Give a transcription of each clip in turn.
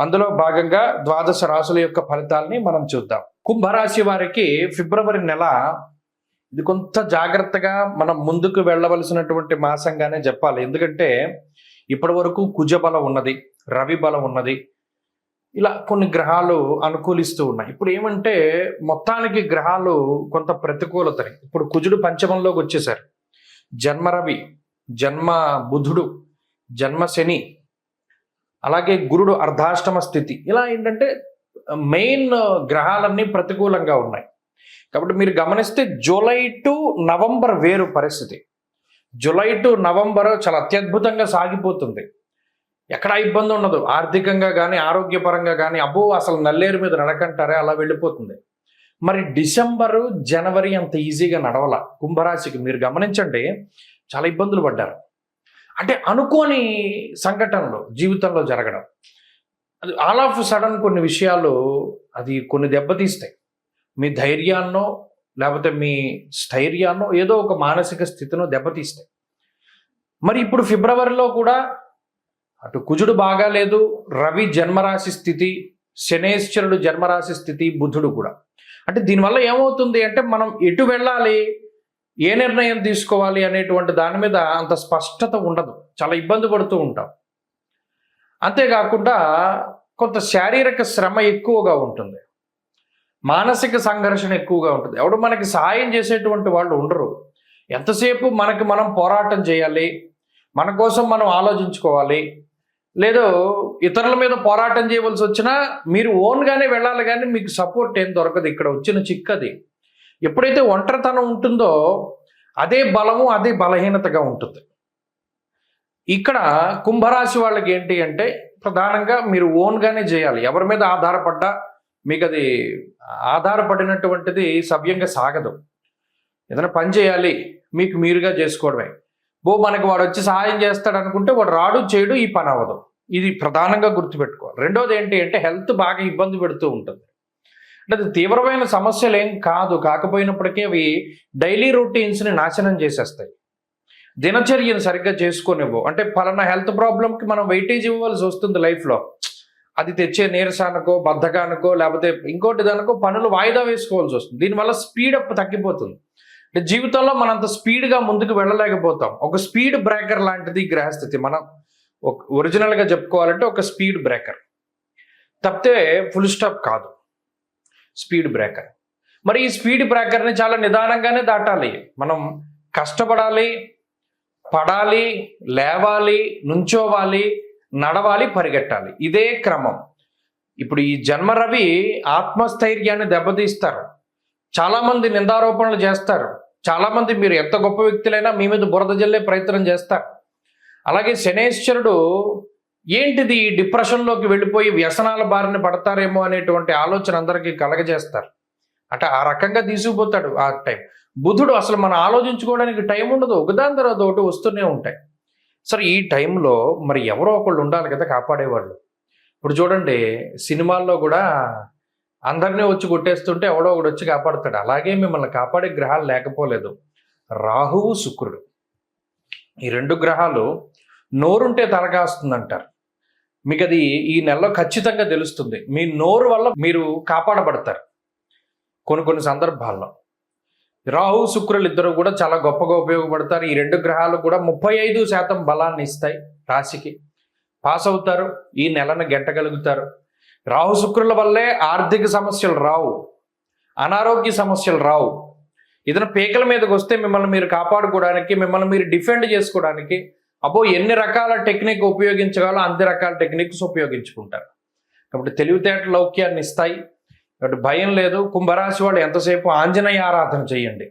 అందులో భాగంగా ద్వాదశ రాశుల యొక్క ఫలితాలని మనం చూద్దాం. కుంభరాశి వారికి ఫిబ్రవరి నెల ఇది కొంత జాగ్రత్తగా మనం ముందుకు వెళ్ళవలసినటువంటి మాసంగానే చెప్పాలి. ఎందుకంటే ఇప్పటి వరకు కుజ బలం ఉన్నది రవి బలం ఉన్నది. ఇలా కొన్ని గ్రహాలు అనుకూలిస్తూ ఉన్నాయి. ఇప్పుడు ఏమంటే మొత్తానికి గ్రహాలు కొంత ప్రతికూలతని. ఇప్పుడు కుజుడు పంచమంలోకి వచ్చేసారు. జన్మ రవి జన్మ బుధుడు జన్మ శని అలాగే గురుడు అర్ధాష్టమ స్థితి. ఇలా ఏంటంటే మెయిన్ గ్రహాలన్నీ ప్రతికూలంగా ఉన్నాయి. కాబట్టి మీరు గమనిస్తే జూలై టు నవంబర్ వేరు పరిస్థితి. జూలై టు నవంబర్ చాలా అత్యద్భుతంగా సాగిపోతుంది. ఎక్కడ ఇబ్బంది ఉండదు. ఆర్థికంగా కానీ ఆరోగ్యపరంగా కానీ అబ్బో అసలు నల్లేరు మీద నడకంటారే అలా వెళ్ళిపోతుంది. మరి డిసెంబరు జనవరి అంత ఈజీగా నడవల. కుంభరాశికి మీరు గమనించండి చాలా ఇబ్బందులు పడ్డారు. అంటే అనుకోని సంఘటనలు జీవితంలో జరగడం. అది ఆల్ ఆఫ్ సడన్ కొన్ని విషయాలు అది కొన్ని దెబ్బతీస్తాయి. మీ ధైర్యాన్నో లేకపోతే మీ స్థైర్యాన్నో ఏదో ఒక మానసిక స్థితినో దెబ్బతీస్తాయి. మరి ఇప్పుడు ఫిబ్రవరిలో కూడా అటు కుజుడు బాగాలేదు రవి జన్మరాశి స్థితి శనేశ్వరుడు జన్మరాశి స్థితి బుధుడు కూడా. అంటే దీనివల్ల ఏమవుతుంది అంటే మనం ఎటు వెళ్ళాలి ఏ నిర్ణయం తీసుకోవాలి అనేటువంటి దాని మీద అంత స్పష్టత ఉండదు. చాలా ఇబ్బంది పడుతూ ఉంటాం. అంతేకాకుండా కొంత శారీరక శ్రమ ఎక్కువగా ఉంటుంది. మానసిక సంఘర్షణ ఎక్కువగా ఉంటుంది. ఎవడు మనకి సహాయం చేసేటువంటి వాళ్ళు ఉండరు. ఎంతసేపు మనకి మనం పోరాటం చేయాలి? మన కోసం మనం ఆలోచించుకోవాలి. లేదు ఇతరుల మీద పోరాటం చేయవలసి వచ్చినా మీరు ఓన్గానే వెళ్ళాలి కానీ మీకు సపోర్ట్ ఏం దొరకదు. ఇక్కడ వచ్చిన చిక్కది. ఎప్పుడైతే ఒంటరితనం ఉంటుందో అదే బలము అదే బలహీనతగా ఉంటుంది. ఇక్కడ కుంభరాశి వాళ్ళకి ఏంటి అంటే ప్రధానంగా మీరు ఓన్గానే చేయాలి. ఎవరి మీద ఆధారపడ్డా మీకు అది ఆధారపడినటువంటిది సవ్యంగా సాగదు. ఏదైనా పని చేయాలి మీకు మీరుగా చేసుకోవడమే. బో మనకి వాడు వచ్చి సహాయం చేస్తాడు అనుకుంటే వాడు రాడు చేయడు ఈ పని అవ్వదు. ఇది ప్రధానంగా గుర్తుపెట్టుకోవాలి. రెండోది ఏంటి అంటే హెల్త్ బాగా ఇబ్బంది పెడుతూ ఉంటుంది. అంటే అది తీవ్రమైన సమస్యలు ఏం కాదు. కాకపోయినప్పటికీ అవి డైలీ రొటీన్స్ని నాశనం చేసేస్తాయి. దినచర్యను సరిగ్గా చేసుకోనివ్వు. అంటే పలానా హెల్త్ ప్రాబ్లంకి మనం వెయిటేజ్ ఇవ్వాల్సి వస్తుంది లైఫ్లో. అది తెచ్చే నీరసానికో బద్ధకానికో లేకపోతే ఇంకోటి దానికో పనులు వాయిదా వేసుకోవాల్సి వస్తుంది. దీనివల్ల స్పీడ్ అప్ తగ్గిపోతుంది. అంటే జీవితంలో మనంత స్పీడ్గా ముందుకు వెళ్ళలేకపోతాం. ఒక స్పీడ్ బ్రేకర్ లాంటిది గ్రహస్థితి. మనం ఒక ఒరిజినల్గా చెప్పుకోవాలంటే ఒక స్పీడ్ బ్రేకర్. తప్పితే ఫుల్ స్టాప్ కాదు. Speed breaker. మరి ఈ స్పీడ్ బ్రేకర్ని చాలా నిదానంగానే దాటాలి. మనం కష్టపడాలి పడాలి లేవాలి నుంచోవాలి నడవాలి పరిగెట్టాలి. ఇదే క్రమం. ఇప్పుడు ఈ జన్మరవి ఆత్మస్థైర్యాన్ని దెబ్బతీస్తారు. చాలామంది నిందారోపణలు చేస్తారు. చాలామంది మీరు ఎంత గొప్ప వ్యక్తులైనా మీ మీద బురద జల్లే ప్రయత్నం చేస్తారు. అలాగే శనేశ్వరుడు ఏంటిది డిప్రెషన్లోకి వెళ్ళిపోయి వ్యసనాల బారిన పడతారేమో అనేటువంటి ఆలోచన అందరికీ కలగజేస్తారు. అంటే ఆ రకంగా తీసుకుపోతాడు ఆ టైం. బుధుడు అసలు మనం ఆలోచించుకోవడానికి టైం ఉండదు ఒకదాని తర్వాత ఒకటి వస్తూనే ఉంటాయి. సరే ఈ టైంలో మరి ఎవరో ఒకళ్ళు ఉండాలి కదా కాపాడేవాళ్ళు. ఇప్పుడు చూడండి సినిమాల్లో కూడా అందరినీ వచ్చి కొట్టేస్తుంటే ఎవడో ఒకడు వచ్చి కాపాడుతాడు. అలాగే మిమ్మల్ని కాపాడే గ్రహాలు లేకపోలేదు. రాహువు శుక్రుడు. ఈ రెండు గ్రహాలు నోరుంటే తలకాస్తుందంటారు. మీకు అది ఈ నెలలో ఖచ్చితంగా తెలుస్తుంది. మీ నోరు వల్ల మీరు కాపాడబడతారు. కొన్ని కొన్ని సందర్భాల్లో. రాహు శుక్రులు ఇద్దరు కూడా చాలా గొప్పగా ఉపయోగపడతారు. ఈ రెండు గ్రహాలు కూడా ముప్పై ఐదు శాతం బలాన్ని ఇస్తాయి రాశికి. పాస్ అవుతారు ఈ నెలను గెట్టగలుగుతారు. రాహు శుక్రుల వల్లే ఆర్థిక సమస్యలు రావు. అనారోగ్య సమస్యలు రావు. ఏదైనా పీకల మీదకి వస్తే మిమ్మల్ని మీరు కాపాడుకోవడానికి మిమ్మల్ని మీరు డిఫెండ్ చేసుకోవడానికి అబ్బో ఎన్ని రకాల టెక్నిక్ ఉపయోగించగలో అన్ని రకాల టెక్నిక్స్ ఉపయోగించుకుంటారు. కాబట్టి తెలివితేట లౌక్యాన్ని ఇస్తాయి. కాబట్టి భయం లేదు. కుంభరాశి వాళ్ళు ఎంతసేపు ఆంజనేయ ఆరాధన చేయండి.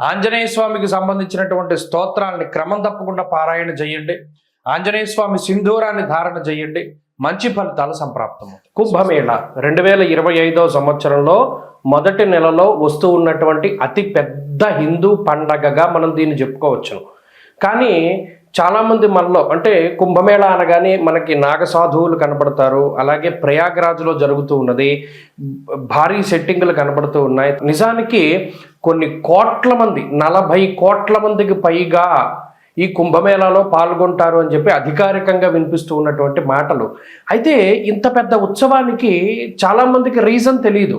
ఆంజనేయ స్వామికి సంబంధించినటువంటి స్తోత్రాలని క్రమం తప్పకుండా పారాయణ చేయండి. ఆంజనేయ స్వామి సింధూరాన్ని ధారణ చేయండి. మంచి ఫలితాలు సంప్రాప్తమవుతాయి. కుంభమేళ రెండు వేల ఇరవై ఐదో సంవత్సరంలో మొదటి నెలలో వస్తూ ఉన్నటువంటి అతి పెద్ద హిందూ పండగగా మనం దీన్ని చెప్పుకోవచ్చును. కానీ చాలామంది మనలో అంటే కుంభమేళ అనగానే మనకి నాగసాధువులు కనబడతారు అలాగే ప్రయాగ్రాజ్లో జరుగుతూ ఉన్నది భారీ సెట్టింగులు కనబడుతూ ఉన్నాయి. నిజానికి కొన్ని కోట్ల మంది నలభై కోట్ల మందికి పైగా ఈ కుంభమేళాలో పాల్గొంటారు అని చెప్పి అధికారికంగా వినిపిస్తూ ఉన్నటువంటి మాటలు. అయితే ఇంత పెద్ద ఉత్సవానికి చాలామందికి రీజన్ తెలియదు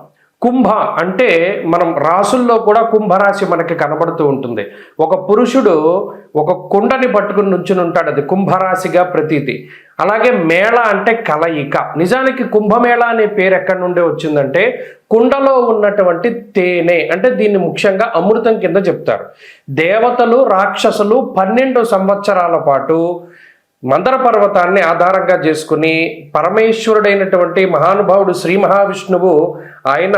కుంభ అంటే మనం రాసుల్లో కూడా కుంభరాశి మనకి కనబడుతూ ఉంటుంది. ఒక పురుషుడు ఒక కుండని పట్టుకుని నుంచుని ఉంటాడు. అది కుంభరాశిగా ప్రతీతి. అలాగే మేళ అంటే కలయిక. నిజానికి కుంభమేళ అనే పేరు ఎక్కడి నుండి వచ్చిందంటే కుండలో ఉన్నటువంటి తేనె అంటే దీన్ని ముఖ్యంగా అమృతం కింద చెప్తారు. దేవతలు రాక్షసులు పన్నెండు సంవత్సరాల పాటు మందర పర్వతాన్ని ఆధారంగా చేసుకుని పరమేశ్వరుడైనటువంటి మహానుభావుడు శ్రీ మహావిష్ణువు ఆయన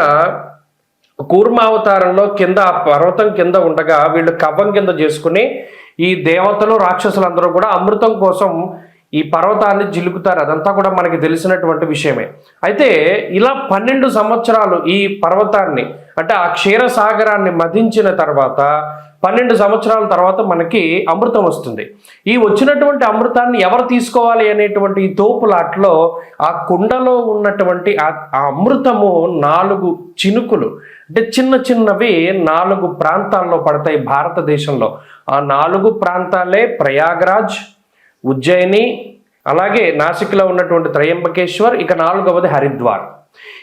కూర్మావతారంలో కింద పర్వతం కింద ఉండగా వీళ్ళు కవ్వం కింద చేసుకుని ఈ దేవతలు రాక్షసులందరూ కూడా అమృతం కోసం ఈ పర్వతాన్ని జిలుకుతారు అదంతా కూడా మనకి తెలిసినటువంటి విషయమే. అయితే ఇలా పన్నెండు సంవత్సరాలు ఈ పర్వతాన్ని అంటే ఆ క్షీరసాగరాన్ని మదించిన తర్వాత పన్నెండు సంవత్సరాల తర్వాత మనకి అమృతం వస్తుంది. ఈ వచ్చినటువంటి అమృతాన్ని ఎవరు తీసుకోవాలి అనేటువంటి ఈ తోపులాట్లో ఆ కుండలో ఉన్నటువంటి ఆ ఆ అమృతము నాలుగు చినుకులు అంటే చిన్న చిన్నవి నాలుగు ప్రాంతాల్లో పడతాయి భారతదేశంలో. ఆ నాలుగు ప్రాంతాలే ప్రయాగ్రాజ్ ఉజ్జయిని అలాగే నాసిక్లో ఉన్నటువంటి త్రయంబకేశ్వర్ ఇక నాలుగవది హరిద్వార్.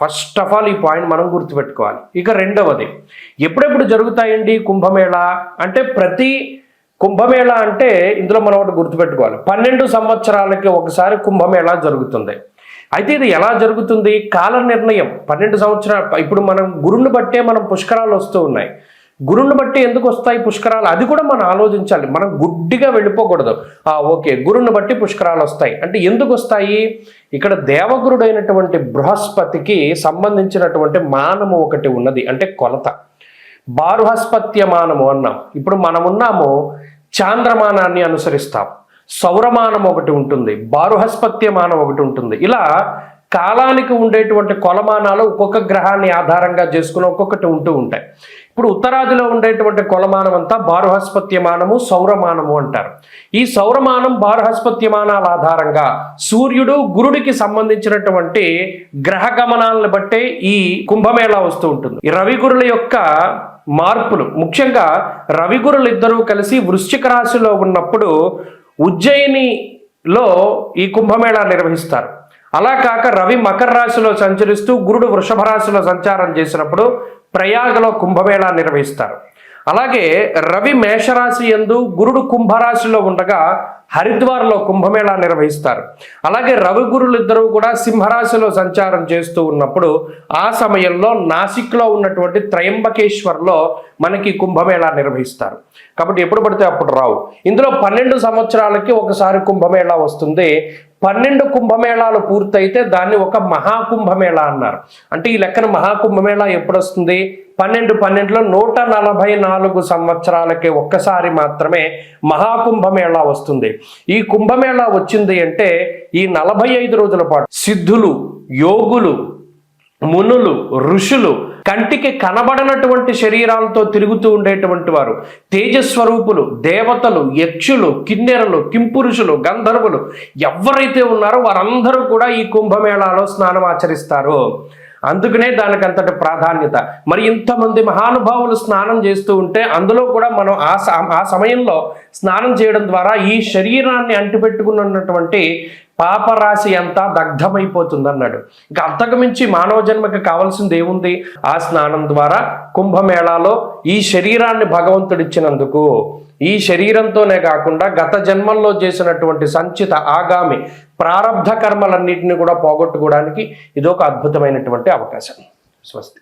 ఫస్ట్ ఆఫ్ ఆల్ ఈ పాయింట్ మనం గుర్తుపెట్టుకోవాలి. ఇక రెండవది ఎప్పుడెప్పుడు జరుగుతాయండి కుంభమేళ? అంటే ప్రతి కుంభమేళ అంటే ఇందులో మనం ఒకటి గుర్తుపెట్టుకోవాలి. పన్నెండు సంవత్సరాలకి ఒకసారి కుంభమేళ జరుగుతుంది. అయితే ఇది ఎలా జరుగుతుంది? కాల నిర్ణయం పన్నెండు సంవత్సరాలు ఇప్పుడు మనం గురుని బట్టే మనం పుష్కరాలు వస్తూ ఉన్నాయి. గురుని బట్టి ఎందుకు వస్తాయి పుష్కరాలు? అది కూడా మనం ఆలోచించాలి. మనం గుడ్డిగా వెళ్ళిపోకూడదు. ఆ ఓకే గురుని బట్టి పుష్కరాలు వస్తాయి. అంటే ఎందుకు వస్తాయి? ఇక్కడ దేవగురుడైనటువంటి బృహస్పతికి సంబంధించినటువంటి మానము ఒకటి ఉన్నది. అంటే కొలత. బారుహస్పత్య మానము అన్నాం. ఇప్పుడు మనం ఉన్నాము చాంద్రమానాన్ని అనుసరిస్తాం. సౌరమానం ఒకటి ఉంటుంది. బారుహస్పత్యమానం ఒకటి ఉంటుంది. ఇలా కాలానికి ఉండేటువంటి కొలమానాలు ఒక్కొక్క గ్రహాన్ని ఆధారంగా చేసుకుని ఒక్కొక్కటి ఉంటూ ఉంటాయి. ఇప్పుడు ఉత్తరాదిలో ఉండేటువంటి కులమానం అంతా బారుహస్పత్యమానము సౌరమానము అంటారు. ఈ సౌరమానం బారుహస్పత్యమానాల ఆధారంగా సూర్యుడు గురుడికి సంబంధించినటువంటి గ్రహ గమనాలను బట్టే ఈ కుంభమేళా వస్తూ ఉంటుంది. ఈ రవి గురుల యొక్క మార్పులు ముఖ్యంగా రవి గురులు ఇద్దరూ కలిసి వృశ్చిక రాశిలో ఉన్నప్పుడు ఉజ్జయినిలో ఈ కుంభమేళా నిర్వహిస్తారు. అలా కాక రవి మకర రాశిలో సంచరిస్తూ గురుడు వృషభ రాశిలో సంచారం చేసినప్పుడు ప్రయాగలో కుంభమేళా నిర్వహిస్తారు. అలాగే రవి మేషరాశి ఎందు గురుడు కుంభరాశిలో ఉండగా హరిద్వార్లో కుంభమేళా నిర్వహిస్తారు. అలాగే రవి గురులు కూడా సింహరాశిలో సంచారం చేస్తూ ఉన్నప్పుడు ఆ సమయంలో నాసిక్లో ఉన్నటువంటి త్రయంబకేశ్వర్లో మనకి కుంభమేళా నిర్వహిస్తారు. కాబట్టి ఎప్పుడు పడితే అప్పుడు రావు. ఇందులో పన్నెండు సంవత్సరాలకి ఒకసారి కుంభమేళా వస్తుంది. పన్నెండు కుంభమేళాలు పూర్తయితే దాన్ని ఒక మహాకుంభమేళా అన్నారు. అంటే ఈ లెక్కన మహాకుంభమేళా ఎప్పుడు వస్తుంది పన్నెండు పన్నెండులో నూట నలభై నాలుగు సంవత్సరాలకి ఒక్కసారి మాత్రమే మహాకుంభమేళా వస్తుంది. ఈ కుంభమేళా వచ్చింది అంటే ఈ నలభై ఐదు రోజుల పాటు సిద్ధులు యోగులు మునులు ఋషులు కంటికి కనబడనటువంటి శరీరాలతో తిరుగుతూ ఉండేటువంటి వారు. తేజస్వరూపులు దేవతలు యక్షులు కిన్నెరలు కింపురుషులు గంధర్వులు ఎవరైతే ఉన్నారో వారందరూ కూడా ఈ కుంభమేళాలో స్నానం ఆచరిస్తారు. అందుకనే దానికి అంతటి ప్రాధాన్యత. మరి ఇంతమంది మహానుభావులు స్నానం చేస్తూ ఉంటే అందులో కూడా మనం ఆ ఆ సమయంలో స్నానం చేయడం ద్వారా ఈ శరీరాన్ని అంటిపెట్టుకున్నటువంటి పాపరాశి అంతా దగ్ధమైపోతుంది అన్నాడు ఇంకా అంతకుమించి మానవ జన్మకి కావాల్సింది ఏముంది? ఆ స్నానం ద్వారా కుంభమేళాలో ఈ శరీరాన్ని భగవంతుడిచ్చినందుకు ఈ శరీరంతోనే కాకుండా గత జన్మల్లో చేసినటువంటి సంచిత ఆగామి ప్రారంధ కర్మలన్నింటినీ కూడా పోగొట్టుకోవడానికి ఇదొక అద్భుతమైనటువంటి అవకాశం. స్వస్తి.